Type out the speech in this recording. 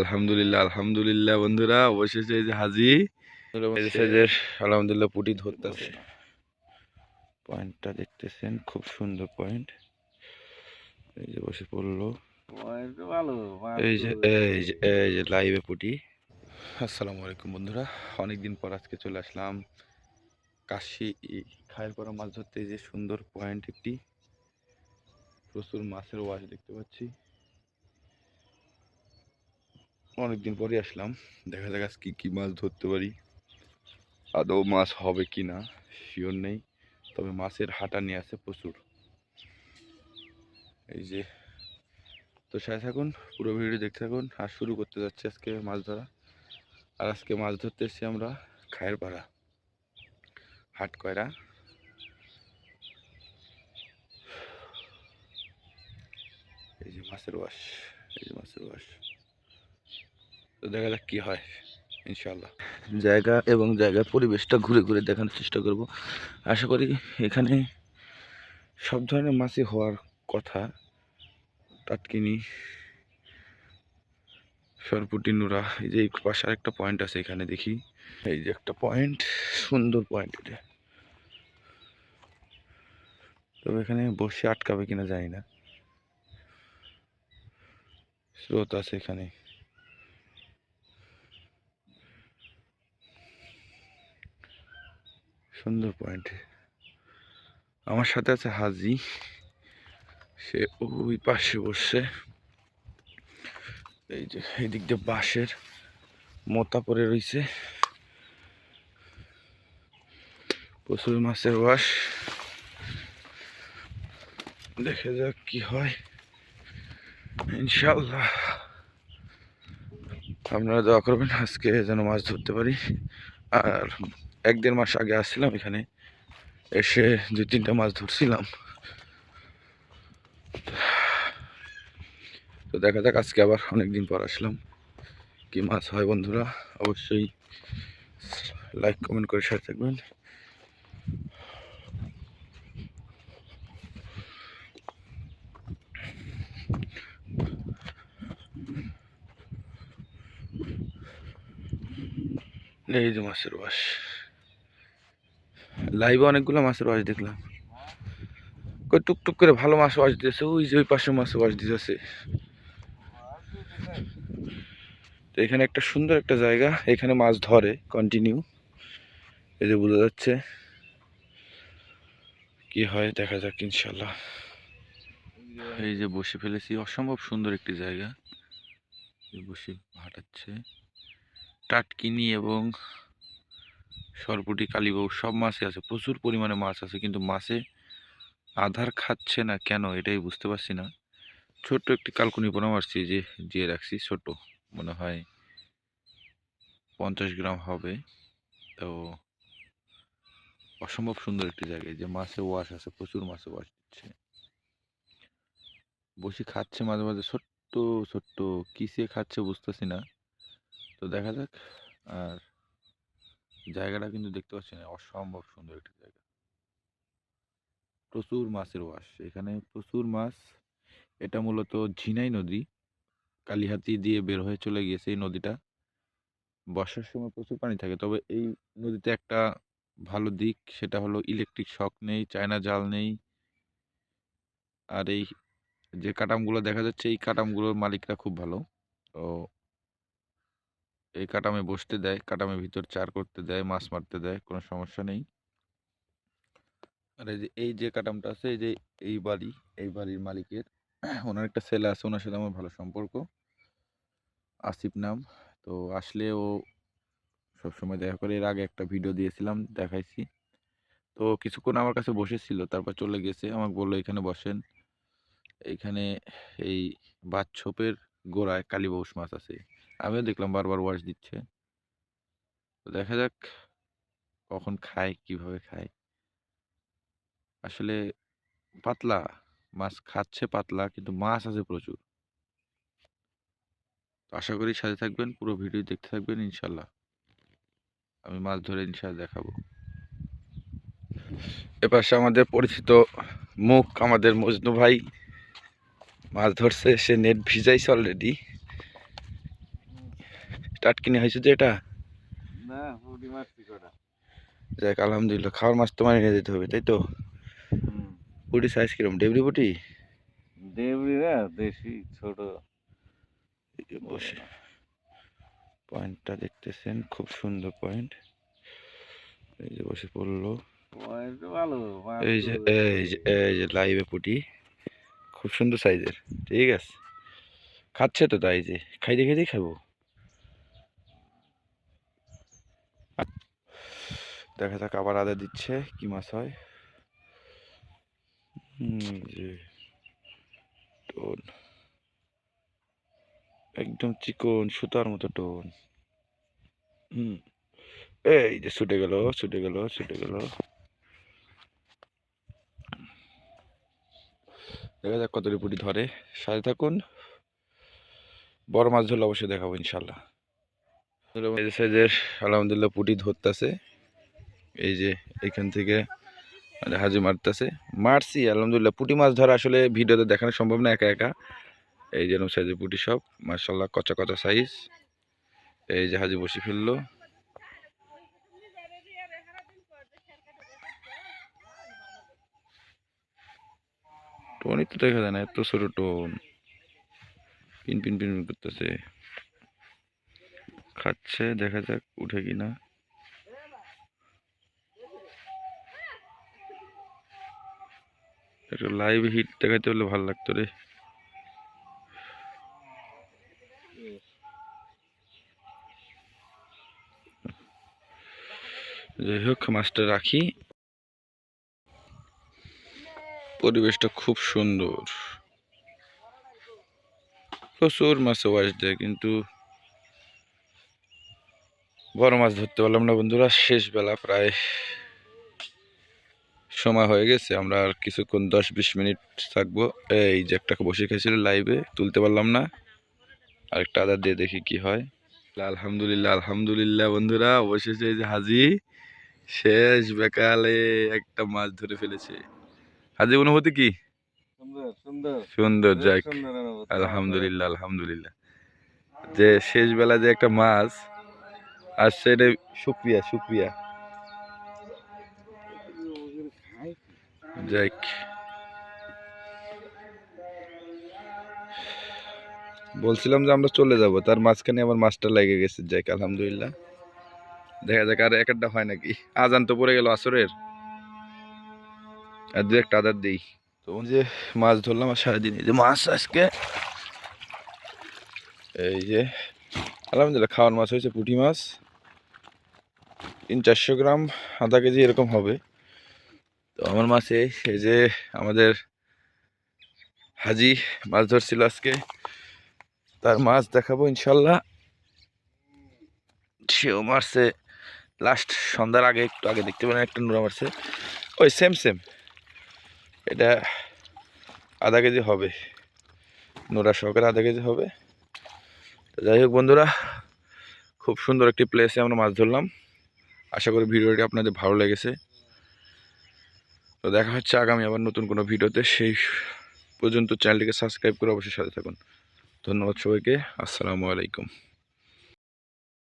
আলহামদুলিল্লাহ আলহামদুলিল্লাহ বন্ধুরা অবশেষে যে হাজি আলহামদুলিল্লাহ পুটি ধরতেছে। পয়েন্টটা দেখতেছেন খুব সুন্দর পয়েন্ট। এই যে বসে পড়ল। এই যে এই যে এই যে লাইভে পুটি। আসসালামু আলাইকুম বন্ধুরা। অনেকদিন পর আজকে চলে আসলাম কাশি খায়ের পর মাছ ধরতে। যে সুন্দর পয়েন্ট একটি। প্রচুর মাছের ওয়াশ দেখতে পাচ্ছি। অনেকদিন পরে আসলাম। দেখা যাক আজকে কী মাছ ধরতে পারি। আদৌ মাছ হবে কি না শিওর নেই। তবে মাছের হাঁটা নিয়ে আছে প্রচুর। এই যে, তো সাথে থাকুন, পুরো ভিডিও দেখতে থাকুন। আর শুরু করতে যাচ্ছি আজকে মাছ ধরা। আর আজকে মাছ ধরতে এসেছি আমরা খায়ের পাড়া হাট কয়রা। এই যে মাছের ওয়াশ এই যে মাছের ওয়াশ তো দেখা যাক কী হয় ইনশাল্লাহ জায়গা এবং জায়গার পরিবেশটা ঘুরে ঘুরে দেখানোর চেষ্টা করব। আশা করি এখানে সব ধরনের মাছই হওয়ার কথা। টাটকিনি সরপুটি, নুরা, এই যে পাশে আরেকটা পয়েন্ট আছে এখানে দেখি। এই যে একটা পয়েন্ট সুন্দর পয়েন্ট এটা। তবে এখানে বসে আটকাবে কিনা জানি না। স্রোত আছে এখানে। সুন্দর পয়েন্ট আমার সাথে আছে হাজি। সে ওই পাশে বসছে। এই যে এই দিক দিয়ে বাঁশের মোতা পড়ে রয়েছে প্রচুর মাছের ওয়াশ দেখে যাক কি হয়। ইনশাল্লাহ আপনারা দোয়া করবেন আজকে যেন মাছ ধরতে পারি। আর এক দেড় মাস আগে আসছিলাম এখানে। এসে দুই তিনটা মাছ ধরছিলাম। তো দেখা যাক আজকে আবার অনেক দিন পর আসলাম। কি মাছ হয় বন্ধুরা, অবশ্যই লাইক কমেন্ট করে সাথে থাকবেন। এই যে মাছের ওয়াশ লাইভে অনেকগুলো মাছের ওয়াশ দেখলাম। কই টুকটুক করে ভালো মাছ ওয়াশ দিয়েছে ওই যে ওই পাশে মাছ ওয়াশ দিতেছে। তো এখানে একটা সুন্দর একটা জায়গা, এখানে মাছ ধরে কন্টিনিউ এই যে বোঝা যাচ্ছে কি হয়, দেখা যাক ইনশাল্লাহ এই যে বসে ফেলেছি, অসম্ভব সুন্দর একটি জায়গা। বসে হাঁটাচ্ছে। টাটকিনি এবং সরপুটি কালীবউ সব মাছই আছে, প্রচুর পরিমাণে মাছ আছে, কিন্তু মাছে আধার খাচ্ছে না কেন এটাই বুঝতে পারছি না। ছোট্ট একটি কালকুনি পোনা মারছি যে, দিয়ে রাখছি ছোট মনে হয় পঞ্চাশ গ্রাম হবে। তো অসম্ভব সুন্দর একটি জায়গায় যে মাছে ওয়াশ আছে, প্রচুর মাছে ওয়াশ দিচ্ছে। বসে খাচ্ছে মাঝে মাঝে, ছোট্ট ছোট্ট, কিসে খাচ্ছে বুঝতেছি না। তো দেখা যাক, আর জায়গাটা কিন্তু দেখতে পাচ্ছি না, অসম্ভব সুন্দর একটি জায়গা। প্রচুর মাছের ওয়াশ, এখানে প্রচুর মাছ। এটা মূলত ঝিনাই নদী, কালিহাতি দিয়ে বের হয়ে চলে গিয়েছে এই নদীটা। বর্ষার সময় প্রচুর পানি থাকে, তবে এই নদীতে একটা ভালো দিক, সেটা হলো ইলেকট্রিক শক নেই, চায়না জাল নেই। আর এই যে কাটামগুলো দেখা যাচ্ছে, এই কাটামগুলোর মালিকরা খুব ভালো। তো এই কাটামে বসতে দেয় কাটামের ভিতর চার করতে দেয়, মাছ মারতে দেয়, কোনো সমস্যা নেই। আর এই যে এই যে কাটামটা আছে, এই যে, এই বাড়ি, এই বাড়ির মালিকের, ওনার একটা ছেলে আছে, ওনার সাথে আমার ভালো সম্পর্ক। আসিফ নাম। তো আসলে ও সবসময় দেখা করে, এর আগে একটা ভিডিও দিয়েছিলাম, দেখাইছি। তো কিছুক্ষণ আমার কাছে বসেছিল, তারপর চলে গেছে, আমাকে বলল, এখানে বসেন। এইখানে এই বাচ্ছপের গোড়ায় কালীবউস মাছ আছে। আমিও দেখলাম বারবার ওয়াশ দিচ্ছে। তো দেখা যাক কখন খায়, কীভাবে খায়। আসলে পাতলা, মাছ খাচ্ছে পাতলা, কিন্তু মাছ আছে প্রচুর। তো আশা করি সাথে থাকবেন, পুরো ভিডিও দেখতে থাকবেন, ইনশাল্লাহ। আমি মাছ ধরে ইনশাল্লাহ দেখাবো। এপাশে আমাদের পরিচিত মুখ, আমাদের মজনু ভাই। মাছ ধরছে, সে নেট ভিজাইছে অলরেডি টাটকিনি হয়েছে যে এটা? যাক আলহামদুলিল্লাহ খাওয়ার মাছ তো মানে নিয়ে যেতে হবে তাই তো? পুটি সাইজ কিরম ডেবরি পুটি? দেবরি না দেশি ছোট। বসে। পয়েন্টটা দেখতেছেন খুব সুন্দর পয়েন্ট এই যে বসে পড়ল। পয়েন্ট ভালো মাছ এই যে এই যে এই যে লাইভে পুটি। খুব সুন্দর সাইজের ঠিক আছে? খাচ্ছে তো তাই যে খাই দেখে দিয়ে খাব। দেখা যাক আবার আদা দিচ্ছে, কি মাছ হয়? টোন। একদম চিকন, সুতার মতো টোন। হুম। এই যে ছুটে গেল ছুটে গেল ছুটে গেল। দেখা যাক কত পুটি ধরে। সাথে থাকুন। বড় মাছ ধরলে অবশ্যই দেখাবো ইনশাল্লাহ আলহামদুলিল্লাহ পুটি ধরতেছে। এই যে এখান থেকে মানে হাজি মারতেছে। মারছি, আলহামদুলিল্লাহ। পুটি মাছ ধরা আসলে ভিডিওতে দেখানো সম্ভব না, একা একা। এই যে এরকম সাইজের পুটি সব মার্শাল্লাহ কচা কচা সাইজ এই যে হাজি বসি ফেলল। টোনই তো দেখা যায় না, এত ছোট টোন। পিন পিন পিন পিন করতেছে। খাচ্ছে, দেখা যাক, উঠে কিনা। একটা লাইভ হিট দেখাইতে হলে ভালো লাগতো রে। যাই হোক, মাছটা রাখি। পরিবেশটা খুব সুন্দর। প্রচুর মাছ ওয়াশ দেয়, কিন্তু বড় মাছ ধরতে পারলাম না বন্ধুরা শেষ বেলা প্রায়। সময় হয়ে গেছে আমরা আর কিছুক্ষণ দশ বিশ মিনিট থাকব। এই যে একটা বসে খেয়েছিল লাইভে তুলতে পারলাম না। আরেকটা আদার দিয়ে দেখি কি হয়। আলহামদুলিল্লাহ আলহামদুলিল্লাহ বন্ধুরা অবশেষে এই যে হাজি শেষ বেকালে একটা মাছ ধরে ফেলেছে। হাজি অনুভূতি কি? সুন্দর সুন্দর। সুন্দর বেশ যাক। আলহামদুলিল্লাহ আলহামদুলিল্লাহ। যে শেষ বেলা যে একটা মাছ আসছে এটা শুক্রিয়া শুক্রিয়া। যাক বলছিলাম যে আমরা চলে যাব, তার মাঝখানে আমার মাছটা লেগে গেছে। যাক আলহামদুলিল্লাহ। দেখা যাক, আর এক একটা হয় নাকি? আজান তো পড়ে গেল আসরের। আর দু একটা আদার দিই। তো যে মাছ ধরলাম আর সারাদিন এই যে মাছ আজকে। এই যে, আলহামদুলিল্লাহ খাওয়ার মাছ হয়েছে পুঁটি মাছ। তিন চারশো গ্রাম, আধা কেজি এরকম হবে। তো আমার মাছে এই যে আমাদের হাজি মাছ ধরছিল আজকে, তার মাছ দেখাবো ইনশাল্লাহ। সেও মারছে লাস্ট সন্ধ্যার আগে, একটু আগে দেখতে পেলেন, একটা নোড়া মারছে। ওই সেম সেম এটা আধা কেজি হবে। নোড়া সহকারে আধা কেজি হবে। যাই হোক বন্ধুরা, খুব সুন্দর একটি প্লেসে আমরা মাছ ধরলাম। আশা করি ভিডিওটি আপনাদের ভালো লেগেছে। তো দেখা হচ্ছে আগামী আবার নতুন কোনো ভিডিওতে। সেই পর্যন্ত চ্যানেলটিকে সাবস্ক্রাইব করে অবশ্যই সাথে থাকুন। ধন্যবাদ সবাইকে। আসসালামু আলাইকুম।